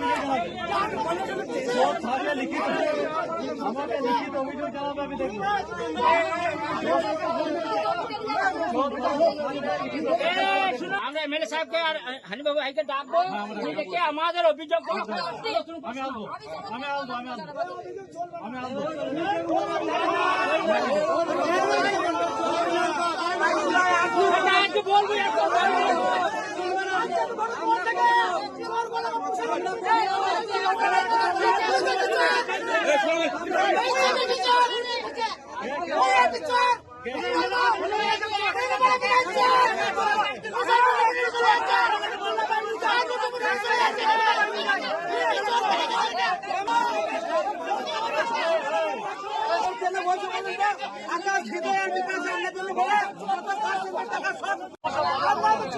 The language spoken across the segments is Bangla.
অভিযোগ জানাবে লিখিত আমাকে লিখিত অভিযোগ জানাবে আমি দেখব আমরা এমএলএ সাহেবকে আর হানিবাবু ভাইকে ডাকবো ডেকে আমাদের অভিযোগ আমি আসব আমি আসব আমি আসব আমি আসব বলব। আকাশ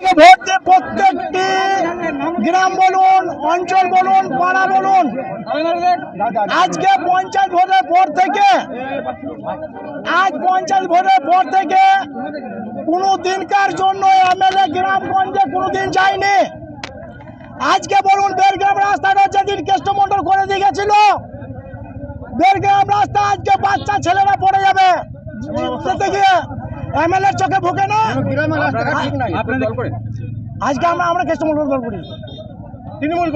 ভোট প্রত্যেকটি গ্রাম বলুন, অঞ্চল বলুন, পাড়া বলুন, আজকে পঞ্চায়েত ভোটের পর থেকে, আজ পঞ্চায়েত ভোটের পর থেকে কোনো দিনকার জন্য এমএলএ গ্রামগঞ্জে কোনোদিন যায়নি। আজকে বলুন বেরগ্রাম রাস্তাটা যেদিন কেষ্টমন্ডল করে দিয়ে গেছিল বেরগ্রাম রাস্তা আজকে বাচ্চা ছেলেরা পড়ে যাবে। গিয়ে এমএলএ চোখে ভুকে না। আজকে আমরা আমরা কেষ্টমন্ডল দল করি। তৃণমূল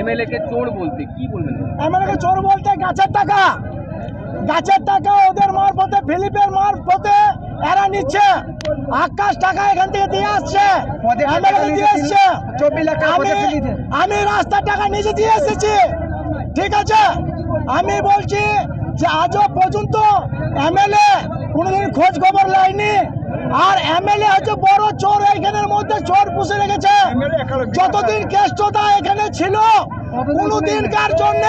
এমএলএ কে চোর বলতে কি বলবেন? এমএলএ চোর বলতে গাছের টাকা। গাছের টাকা ওদের মারফতে ফিলিপের মারফতে এরা নিচ্ছে। আকাশ টাকা এখান থেকে দিয়ে আসছে। দিয়ে আসছে। আমি রাস্তার টাকা নিজে দিয়ে এসেছি। ঠিক আছে? আমি বলছি যে আজও পর্যন্ত এমএলএ কোনোদিন খোঁজ খবর লাইনি আর এমএলএ হচ্ছে বড় চোর এখানের মধ্যে চোর পুষে রেখেছে। যতদিন কেষ্টতা এখানে ছিল কোনোদিনকার জন্য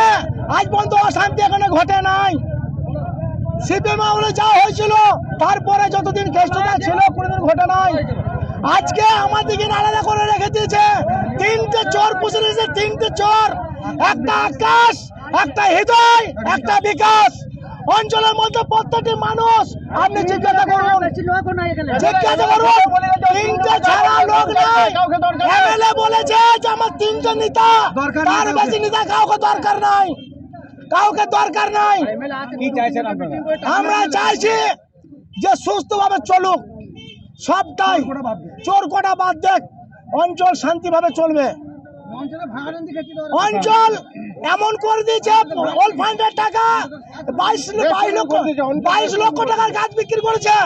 আজ পর্যন্ত অশান্তি এখানে ঘটে নাই। সিপিএম আমলে যা হয়েছিল তারপরে যতদিন কেষ্টতা ছিল কোনোদিন ঘটে নাই। আজকে আমাদেরকে আলাদা করে রেখে দিয়েছে। তিনটে চোর পুষে রেখেছে তিনটে চোর। একটা আকাশ একটা হৃদয়, একটা বিকাশ। অঞ্চলের মধ্যে প্রত্যেকটি মানুষ আপনি জিজ্ঞাসা করুন। জিজ্ঞাসা করুন। তিনটে ছাড়া লোক নাই। এমএলএ বলেছে যে আমার তিনটে নেতা, তার বেশি নেতা কাউকে দরকার নাই। কাউকে দরকার নাই। আমরা চাইছি যে সুস্থভাবে চলুক। সবটাই চোর কোটা বাদ দেখ। অঞ্চল শান্তিভাবে চলবে। অঞ্চল এমন করে দিয়েছে ওল ফান্ডের টাকা বাইশ বাইশ লক্ষ বাইশ লক্ষ টাকার গাছ বিক্রি করেছে।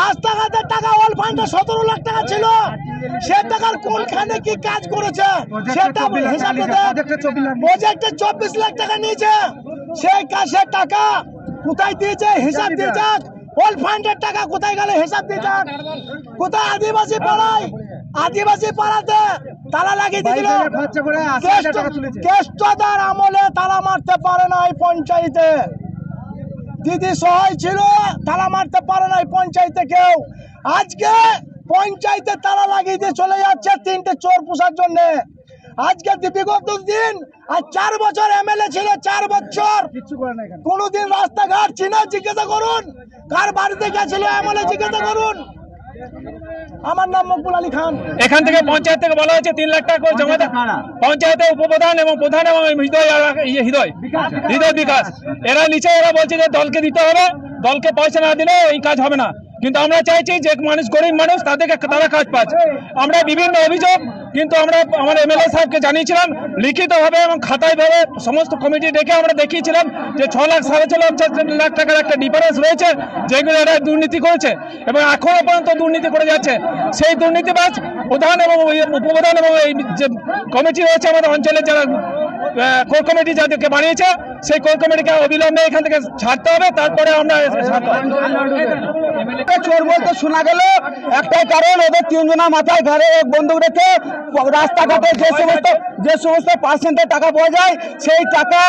রাস্তাঘাটের টাকা অল ফান্ডে সতেরো লাখ টাকা ছিল। সে টাকার কোনখানে কি কাজ করেছে সেটা হিসাব প্রজেক্টে চব্বিশ লাখ টাকা নিয়েছে। সেই কাজের টাকা কোথায় দিয়েছে? হিসাব দিয়ে যাক ওল ফান্ডের টাকা কোথায় গেলে? হিসাব দিয়ে যাক কোথায় আদিবাসী পাড়ায়? আদিবাসী পাড়াতে তালা লাগিয়ে দিয়েছিল কেষ্টদার আমলে তালা মারতে পারে না এই পঞ্চায়েতে। দিদি সহায় ছিল তালা মারতে পারে না এই পঞ্চায়েতে কেউ। আজকে পঞ্চায়েতে তালা লাগিয়ে দিয়ে চলে যাচ্ছে তিনটে চোর পোষার জন্য। আজকে বিগত দিন আর চার বছর এমএলএ ছিল চার বছর। কোনদিন রাস্তাঘাট চিনা জিজ্ঞাসা করুন। কার বাড়িতে গেছিল এমএলএ জিজ্ঞাসা করুন। আমার নাম মকবুল আলী খান। এখান থেকে পঞ্চায়েত থেকে বলা হয়েছে তিন লাখ টাকা করে জমা পঞ্চায়েতের উপপ্রধান এবং প্রধান এবং হৃদয় ইয়ে হৃদয়। হৃদয় বিকাশ। এরা নিচে এরা বলছে যে দলকে দিতে হবে। দলকে পয়সা না দিলে এই কাজ হবে না। কিন্তু আমরা চাইছি যে মানুষ, গরিব মানুষ, তাদেরকে তারা কাজ পাচ্ছে। আমরা বিভিন্ন অভিযোগ, কিন্তু আমরা আমার এমএলএ সাহেবকে জানিয়েছিলাম, লিখিতভাবে এবং খাতায় ভাবে সমস্ত কমিটি ডেকে আমরা দেখিয়েছিলাম যে ছ লাখ, সাড়ে ছ লাখ লাখ টাকার একটা ডিফারেন্স রয়েছে, যেগুলো এরা দুর্নীতি করেছে এবং এখনও পর্যন্ত দুর্নীতি করে যাচ্ছে। সেই দুর্নীতিবাজ প্রধান এবং উপপ্রধান এবং এই যে কমিটি রয়েছে আমাদের অঞ্চলের যারা কোর কমিটি যাদেরকে বানিয়েছে সেই কোর কমিটিকে অবিলম্বে এখান থেকে ছাড়তে হবে, তারপরে আমরা চোর বলতে শোনা গেল, একটাই কারণ, ওদের তিনজনের মাথায় ঘরে এক বন্দুক রেখে রাস্তাঘাটে যে সমস্ত যে সমস্ত পার্সেন্টের টাকা পাওয়া যায়, সেই টাকা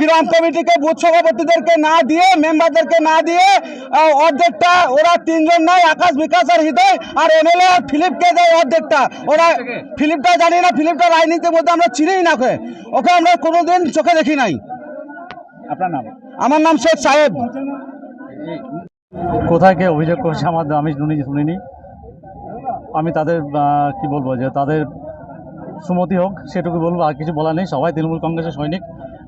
গ্রাম কমিটিকে, বুথ সভাপতিদেরকে না দিয়ে, মেম্বারদেরকে না দিয়ে অর্ধেকটা ওরা তিনজন নয়, আকাশ বিকাশ আর হৃদয়, আর এমএলএ আর ফিলিপকে দেয় অর্ধেকটা। ওরা ফিলিপটা জানি না, ফিলিপটা রাজনীতির মধ্যে আমরা চিনিই না ওকে। ওকে আমরা কোনোদিন চোখে দেখি নাই। আপনার নাম? আমার নাম শেখ সাহেব। কোথায় কে অভিযোগ করছে আমার আমি শুনি শুনিনি। আমি তাদের কি বলব যে তাদের সুমতি হোক সেটুকু বলব। আর কিছু বলার নেই। সবাই তৃণমূল কংগ্রেসের সৈনিক।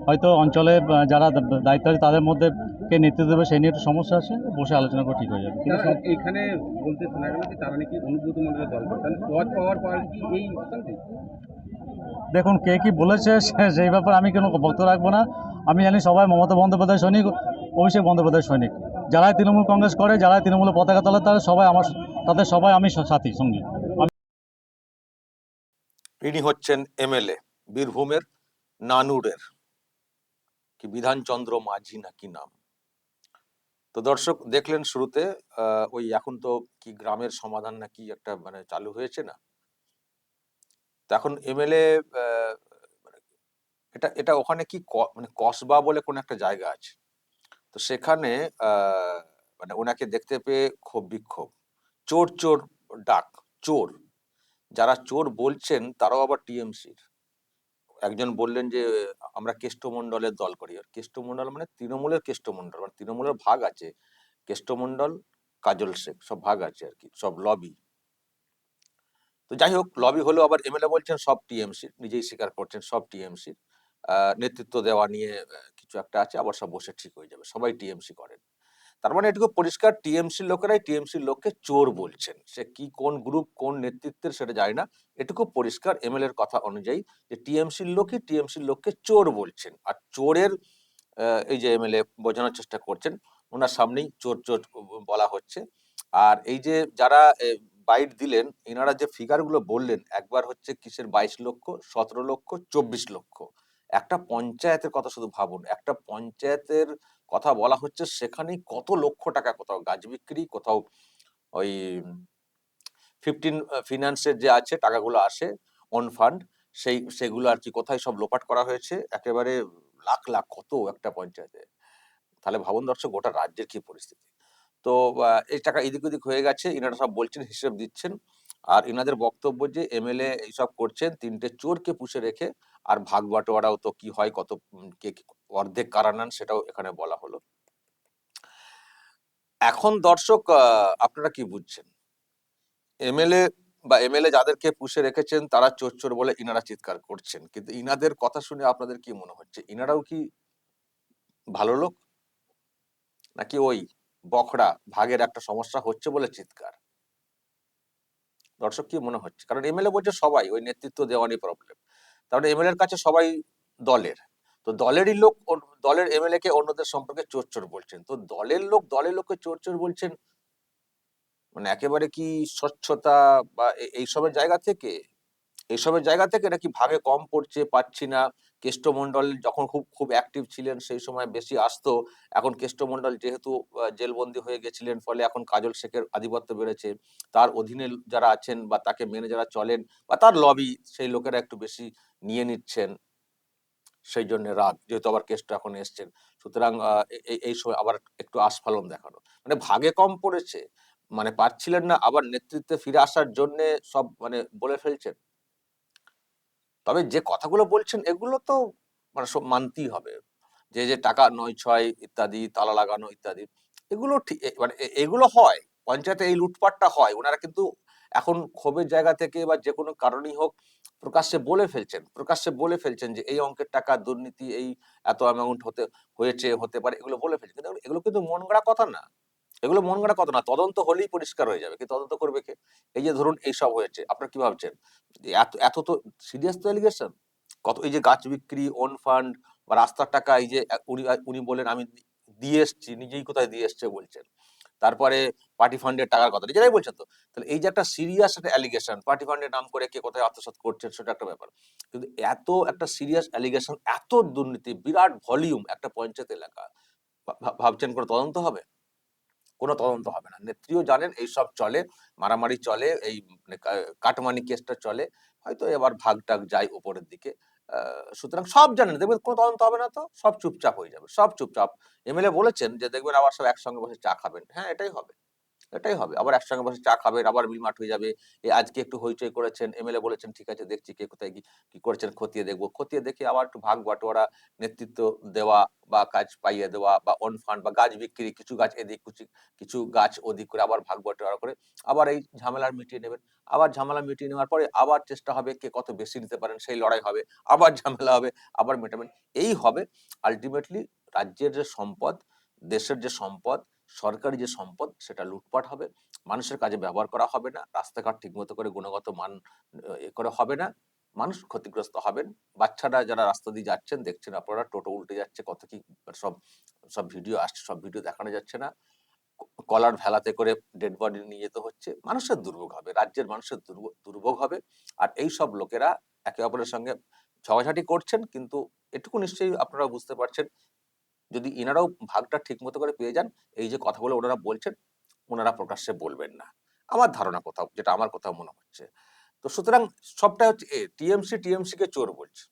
হয়তো অঞ্চলে যারা দায়িত্ব আছে তাদের মধ্যে কে নেতৃত্ব দেবে সেই নিয়ে একটু সমস্যা আছে। বসে আলোচনা করে ঠিক হয়ে যাবে। কিন্তু এখানে বলতে শোনা গেল যে তারা নাকি অনুব্রত মন্ডলের দল পদ পাওয়ার পর কি এই অশান্তি? দেখুন, কে কি বলেছে সেই ব্যাপারে আমি কোনো বক্তব্য রাখব না। আমি জানি সবাই মমতা বন্দ্যোপাধ্যায় সৈনিক, অভিষেক বন্দ্যোপাধ্যায় সৈনিক। যারাই তৃণমূল কংগ্রেস করে, যারাই তৃণমূলের পতাকা তোলে, তারা সবাই আমার, তাদের সবাই আমি সাথী, সঙ্গী। ইনি হচ্ছেন এমএলএ, বীরভূমের নানুরের। কি বিধানচন্দ্র মাঝি নাকি নাম। তো দর্শক, দেখলেন শুরুতে ওই এখন তো কি গ্রামের সমাধান নাকি একটা মানে চালু হয়েছে না? তো এখন এমএলএ এটা এটা ওখানে কি মানে কসবা বলে কোন একটা জায়গা আছে? তো সেখানে মানে ওনাকে দেখতে পেয়ে ক্ষোভ বিক্ষোভ। চোর চোর ডাক, চোর। যারা চোর বলছেন তারাও আবার টিএমসির। একজন বললেন যে, আমরা কেষ্টমণ্ডলের দল করি। আর কেষ্টমণ্ডল মানে তৃণমূলের কেষ্টমণ্ডল মানে তৃণমূলের ভাগ আছে। কেষ্টমণ্ডল, কাজল শেখ, সব ভাগ আছে আর কি, সব লবি তো যাই হোক লবি হলেও আবার এমএলএ বলছেন, সব টিএমসি নিজেই স্বীকার করছেন, সব টিএমসি নেতৃত্ব দেওয়া নিয়ে কিছু একটা আছে, আবার সব বসে ঠিক হয়ে যাবে, সবাই টিএমসি করেন। তার মানে এটুকু পরিষ্কার টিএমসির লোকেরাই টিএমসির লোককে চোর বলছেন। সে কি, কোন গ্রুপ কোন নেতৃত্বের সেটা যায় না। এটুকু পরিষ্কার এমএল এর কথা অনুযায়ী যে টিএমসির লোকই টিএমসির লোককে চোর বলছেন। আর চোরের এই যে এমএলএ বোঝানোর চেষ্টা করছেন, ওনার সামনেই চোর চোর বলা হচ্ছে। আর এই যে যারা বাইট দিলেন, এনারা যে ফিগারগুলো বললেন, একবার হচ্ছে কিসের বাইশ লক্ষ, সতেরো লক্ষ, চব্বিশ লক্ষ। একটা পঞ্চায়েতের কথা শুধু ভাবুন, একটা পঞ্চায়েতের কথা বলা হচ্ছে সেখানেই কত লক্ষ টাকা, কোথাও গাছ বিক্রি, কোথাও ওই ফিফটিন ফিনান্সের যে আছে, টাকাগুলো আসে অন ফান্ড সেই, সেগুলো আর কি কোথায় সব লোপাট করা হয়েছে, একেবারে লাখ লাখ, কত একটা পঞ্চায়েতে। তাহলে ভাবুন দর্শক, গোটা রাজ্যের কি পরিস্থিতি? তো এই টাকা এদিক ওদিক হয়ে গেছে, ইনারা সব বলছেন, হিসেব দিচ্ছেন। আর ইনাদের বক্তব্য যে এমএলএ এইসব করছেন, তিনটে চোরকে পুষে রেখে, আর ভাগ বাটোয়ারাও তো কি হয়, কত কে অর্ধেক কারা নেন, সেটাও এখানে বলা হলো। এখন দর্শক আপনারা কি বুঝছেন? এমএলএ বা এমএলএ যাদেরকে পুষে রেখেছেন, তারা চোর চোর বলে ইনারা চিৎকার করছেন। কিন্তু ইনাদের কথা শুনে আপনাদের কি মনে হচ্ছে? ইনারাও কি ভালো লোক? নাকি ওই বখরা ভাগের একটা সমস্যা হচ্ছে বলে চিৎকার। দর্শক কি মনে হচ্ছে? কারণ এমএলএ বলছে সবাই, ওই নেতৃত্ব দেওয়ানি প্রবলেম তারপরে এমএলএ এর কাছে সবাই দলের। তো দলেরই লোক দলের এমএলএ কে অন্যদের সম্পর্কে চোর চোর বলছেন। তো দলের লোক, দলের লোককে চোর চোর বলছেন? মানে একেবারে কি স্বচ্ছতা বা এইসবের জায়গা থেকে? এইসবের জায়গা থেকে নাকি ভাগে কম পড়ছে, পাচ্ছি না? কেষ্টমন্ডল যখন খুব খুব অ্যাক্টিভ ছিলেন, সেই সময় বেশি আসতো। এখন কেষ্টমন্ডল যেহেতু জেলবন্দি হয়ে গেছিলেন, ফলে এখন কাজল শেখের আধিপত্য বেড়েছে। তার অধীনে যারা আছেন বা তাকে মেনে যারা চলেন বা তার লবি সেই লোকেরা একটু বেশি নিয়ে নিচ্ছেন। সেই জন্য রাগ, যেহেতু আবার কেষ্ট এখন এসছেন। সুতরাং এই সময় আবার একটু আস্ফালন দেখানো। মানে ভাগে কম পড়েছে। মানে পারছিলেন না আবার নেতৃত্বে ফিরে আসার জন্য সব মানে বলে ফেলছেন। তবে যে কথাগুলো বলছেন, এগুলো তো মানে সব মানতেই হবে। যে যে টাকা নয় ছয় ইত্যাদি, তালা লাগানো ইত্যাদি, এগুলো ঠিক মানে এগুলো হয়। পঞ্চায়েতে এই লুটপাটটা হয়। ওনারা কিন্তু এখন ক্ষোভের জায়গা থেকে বা যে কোনো কারণেই হোক প্রকাশ্যে বলে ফেলছেন। প্রকাশ্যে বলে ফেলছেন যে, এই অঙ্কের টাকা দুর্নীতি, এই এত অ্যামাউন্ট হতে, হয়েছে, হতে পারে। এগুলো বলে ফেলছেন। কিন্তু এগুলো কিন্তু মন গড়া কথা না। এগুলো মন গড়া কথা না, তদন্ত হলেই পরিষ্কার হয়ে যাবে। কি তদন্ত করবে কে? এই যে ধরুন এইসব হয়েছে, আপনারা কি ভাবছেন? এত এত তো সিরিয়াস তো এলিগেশন কত, এই যে গাছ বিক্রি ওন ফান্ড বা রাস্তার টাকা, এই যে উনি উনি বলেন আমি দিয়ে এসছি, নিজেই কোথায় দিয়ে এসছে? বলছেন। তারপরে পার্টি ফান্ডের টাকার কথা, নিজেরাই বলছেন তো? তাহলে এই যে একটা সিরিয়াস একটা অ্যালিগেশন পার্টি ফান্ডের নাম করে কে কোথায় আত্মসাৎ করছেন, সেটা একটা ব্যাপার। কিন্তু এত একটা সিরিয়াস অ্যালিগেশন এত দুর্নীতি, বিরাট ভলিউম একটা পঞ্চায়েত এলাকা ভাবছেন করে তদন্ত হবে? কোনো তদন্ত হবে না। নেত্রীও জানেন এইসব চলে, মারামারি চলে, এই মানে কাটমানি কেসটা চলে, হয়তো এবার ভাগ টাগ যায় উপরের দিকে। সুতরাং সব জানেন, দেখবেন কোনো তদন্ত হবে না তো, সব চুপচাপ হয়ে যাবে, সব চুপচাপ। এমএলএ বলেছেন যে, দেখবেন আবার সব একসঙ্গে বসে চা খাবেন। হ্যাঁ এটাই হবে। এটাই হবে। আবার একসঙ্গে বসে চা খাবেন, আবার বিলমাট হয়ে যাবে। এই আজকে একটু হইচই করেছেন, এমএলএ বলেছেন, ঠিক আছে, দেখছি কে কোথায় কি করেছেন, খতিয়ে দেখব। খতিয়ে দেখে আবার একটু ভাগ বাটোয়ারা, নেতৃত্ব দেওয়া বা কাজ পাইয়ে দেওয়া বা অন ফান্ড বা গাছ বিক্রি, কিছু গাছ এদিক কিছু কিছু গাছ ওদিক করে আবার ভাগ বাটোয়ারা করে আবার এই ঝামেলার মিটিয়ে নেবেন। আবার ঝামেলা মিটিয়ে নেওয়ার পরে আবার চেষ্টা হবে কে কত বেশি নিতে পারেন, সেই লড়াই হবে, আবার ঝামেলা হবে, আবার মেটাবেন। এই হবে। আলটিমেটলি রাজ্যের যে সম্পদ, দেশের যে সম্পদ সরকারি যে সম্পদ, সেটা লুটপাট হবে। মানুষের কাজে ব্যবহার করা হবে না। রাস্তাঘাট ঠিকমতো করে গুণগত মান, এ করে হবে না। মানুষ ক্ষতিগ্রস্ত হবেন। বাচ্চারা যারা রাস্তা দিয়ে যাচ্ছেন, দেখছেন আপনারা, টোটো উল্টে যাচ্ছে, কত কি সব সব ভিডিও আসছে, সব ভিডিও দেখানো যাচ্ছে না। কলার ভেলাতে করে ডেড বডি নিয়ে যেতে হচ্ছে। মানুষের দুর্ভোগ হবে, রাজ্যের মানুষের দুর্ভোগ হবে। আর এই সব লোকেরা একে অপরের সঙ্গে ঝগড়াঝাটি করছেন, কিন্তু এটুকু নিশ্চয়ই আপনারা বুঝতে পারছেন যদি এনারাও ভাগটা ঠিক মতো করে পেয়ে যান, এই যে কথাগুলো ওনারা বলছেন, ওনারা প্রকাশ্যে বলবেন না। আমার ধারণা কোথাও, যেটা আমার কোথাও মনে হচ্ছে। তো সুতরাং সবটা হচ্ছে টিএমসি টিএমসি কে চোর বলছে।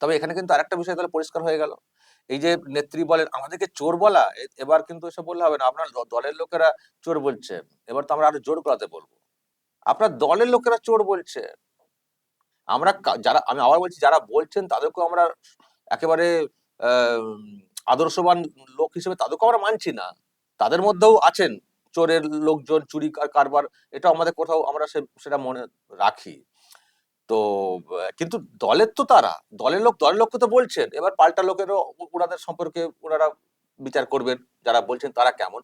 তবে এখানে কিন্তু আরেকটা বিষয় তাহলে পরিষ্কার হয়ে গেল। এই যে নেত্রী বলেন, আমাদেরকে চোর বলা এবার কিন্তু এসব বললে হবে না, আপনার দলের লোকেরা চোর বলছে, এবার তো আমরা আরও জোর করাতে বলব। আপনার দলের লোকেরা চোর বলছে। আমরা যারা, আমি আবার বলছি, যারা বলছেন তাদেরকেও আমরা একেবারে আদর্শবান লোক হিসেবে তাদেরকেও আমরা মানছি না। তাদের মধ্যেও আছেন চোরের লোকজন, চুরি কার- কারবার এটা আমাদের কোথাও আমরা সেটা মনে রাখি। তো কিন্তু দলের তো তারা। দলের লোক, দলের লোককে তো বলছেন। এবার পাল্টা লোকেরও ওনাদের সম্পর্কে ওনারা বিচার করবেন, যারা বলছেন তারা কেমন।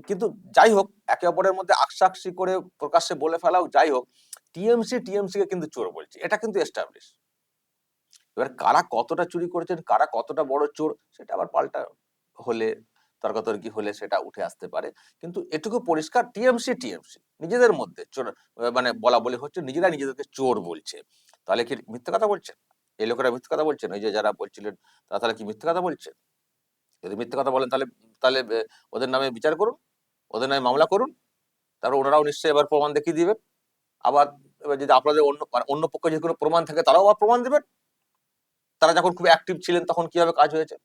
কিন্তু যাই হোক, একে অপরের মধ্যে আকসাকসি করে প্রকাশ্যে বলে ফেলাও যাই হোক, টিএমসি টিএমসি কে কিন্তু চোর বলছে। এটা কিন্তু এস্টাবলিশ এবার কারা কতটা চুরি করেছেন, কারা কতটা বড় চোর, সেটা আবার পাল্টা হলে, তর্কাতর্কি হলে সেটা উঠে আসতে পারে। কিন্তু এটুকু পরিষ্কার, টিএমসি টিএমসি, নিজেদের মধ্যে চোর মানে বলা বলি হচ্ছে নিজেরা নিজেদেরকে চোর বলছে। তাহলে কি মিথ্যে কথা বলছেন? এই লোকেরা মিথ্যে কথা বলছেন? ওই যে যারা বলছিলেন, তারা তাহলে কি মিথ্যে কথা বলছেন? যদি মিথ্যে কথা বলেন তাহলে তাহলে ওদের নামে বিচার করুন, ওদের নামে মামলা করুন, তারপর ওনারাও নিশ্চয়ই এবার প্রমাণ দেখিয়ে দিবেন। আবার এবার যদি আপনাদের অন্য মানে অন্য পক্ষে যদি কোনো প্রমাণ থাকে, তারাও আবার প্রমাণ দেবেন। তারা যখন খুব অ্যাক্টিভ ছিলেন তখন কীভাবে কাজ হয়েছে?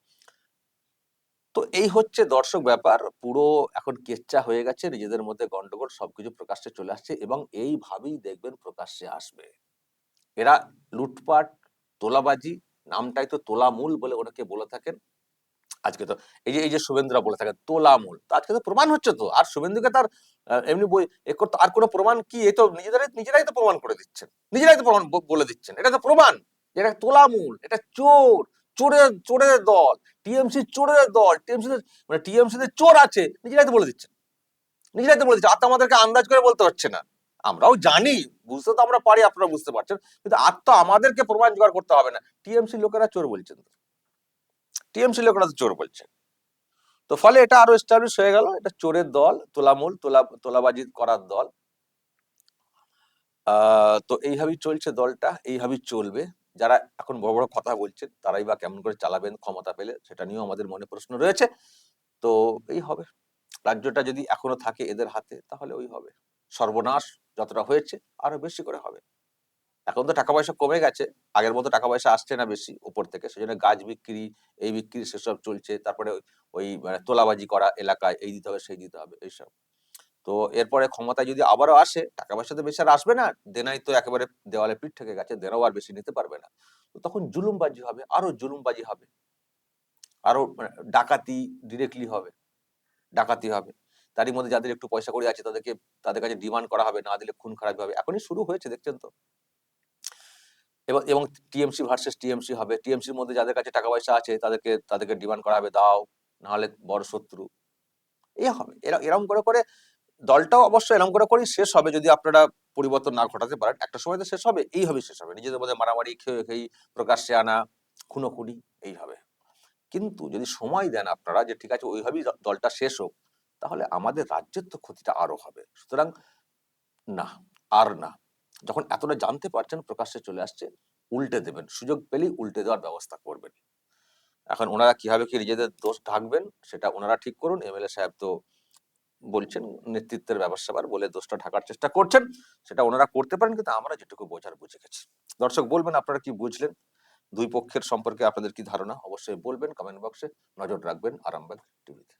তো এই হচ্ছে দর্শক ব্যাপার, পুরো এখন কেচ্চা হয়ে গেছে, নিজেদের মধ্যে গন্ডগোল, সবকিছু প্রকাশ্যে চলে আসছে এবং এইভাবেই দেখবেন প্রকাশ্যে আসবে। এরা লুটপাট, তোলাবাজি, নামটাই তো তোলামূল বলে ওনাকে বলে থাকেন। আজকে তো এই যে এই যে শুভেন্দুরা বলে থাকেন, তোলামূল। তো আজকে তো প্রমাণ হচ্ছে তো, আর শুভেন্দুকে তার এমনি বই করতে আর কোনো প্রমাণ কি? এ তো নিজেরাই নিজেরাই তো প্রমাণ করে দিচ্ছেন। নিজেরাই তো প্রমাণ বলে দিচ্ছেন। এটা তো প্রমাণ। এটা তোলামূল, এটা চোর, চোরের চোরের দল, টিএমসি চোরের দল, টিএমসি মানে টিএমসি তে চোর আছে, নিজেরাই তো বলে দিচ্ছেন। নিজেরাই তো বলে দিচ্ছে আর আমাদেরকে আন্দাজ করে বলতে হচ্ছে না। আমরাও জানি, বুঝতে তো আমরা পারি, আপনারা বুঝতে পারছেন। কিন্তু আর তো আমাদেরকে প্রমাণ জোগাড় করতে হবে না। টিএমসি লোকেরা চোর বলছেন টিএমসি লোকেরা তো চোর বলছে। তো ফলে এটা আরও এস্টাবলিশ হয়ে গেল, এটা চোরের দল, তোলামূল, তোলা, তোলাবাজি করার দল। তো এইভাবেই চলছে দলটা, এইভাবেই চলবে। যারা এখন বড় বড় কথা বলছেন, তারাই বা কেমন করে চালাবেন, ক্ষমতা পেলে, সেটা নিয়েও আমাদের মনে প্রশ্ন রয়েছে। তো এই হবে। রাজ্যটা যদি এখনও থাকে এদের হাতে, তাহলে ওই হবে। সর্বনাশ যতটা হয়েছে, আরও বেশি করে হবে। এখন তো টাকা পয়সা কমে গেছে, আগের মতো টাকা পয়সা আসছে না বেশি উপর থেকে, সেজন্য গাছ বিক্রি, এই বিক্রি সেসব চলছে, তারপরে ওই মানে তোলাবাজি করা এলাকায়, এই দিতে হবে, সেই দিতে হবে, এইসব। তো এরপরে ক্ষমতায় যদি আবারও আসে টাকা পয়সা তো বেশি আর আসবে না, দেনাই তো একেবারে দেওয়ালে পিঠ থেকে গেছে, দেনাও আর বেশি নিতে পারবে না। তো তখন জুলুমবাজি হবে আরও জুলুমবাজি হবে আরও মানে ডাকাতি ডিরেক্টলি হবে, ডাকাতি হবে। তারই মধ্যে যাদের একটু পয়সা করে আছে, তাদেরকে, তাদের কাছে ডিমান্ড করা হবে, না দিলে খুন খারাপ হবে, এখনই শুরু হয়েছে, দেখছেন তো। এবং এবং টিএমসি ভার্সেস টিএমসি হবে, টিএমসির মধ্যে যাদের কাছে টাকা পয়সা আছে, তাদেরকে তাদেরকে ডিমান্ড করা হবে, দাও নাহলে বড় শত্রু। এ হবে, এরা এরকম করে করে দলটাও অবশ্য এরকম করে করেই শেষ হবে যদি আপনারা পরিবর্তন না ঘটাতে পারেন। একটা সময় তো শেষ হবে এইভাবে শেষ হবে। নিজেদের মধ্যে মারামারি, খেয়ে খেয়ে প্রকাশ্যে আনা, খুনোখুনি এইভাবে কিন্তু যদি সময় দেন আপনারা যে ঠিক আছে, ওইভাবেই দলটা শেষ হোক, তাহলে আমাদের রাজ্যের তো ক্ষতিটা আরও হবে। সুতরাং না, আর না। যখন এতটা জানতে পারছেন, প্রকাশ্যে চলে আসছে, উল্টে দেবেন। সুযোগ পেলেই উল্টে দেওয়ার ব্যবস্থা করবেন। এখন ওনারা কীভাবে কি নিজেদের দোষ ঢাকবেন, সেটা ওনারা ঠিক করুন। এমএলএ সাহেব তো বলছেন, নেতৃত্বের ব্যবস্থা বলে দোষটা ঢাকার চেষ্টা করছেন, সেটা ওনারা করতে পারেন, কিন্তু আমরা যেটুকু বোঝার বুঝে গেছি। দর্শক, বলবেন আপনারা কি বুঝলেন? দুই পক্ষের সম্পর্কে আপনাদের কি ধারণা? অবশ্যই বলবেন কমেন্ট বক্সে নজর রাখবেন, আরামবাগ টিভিতে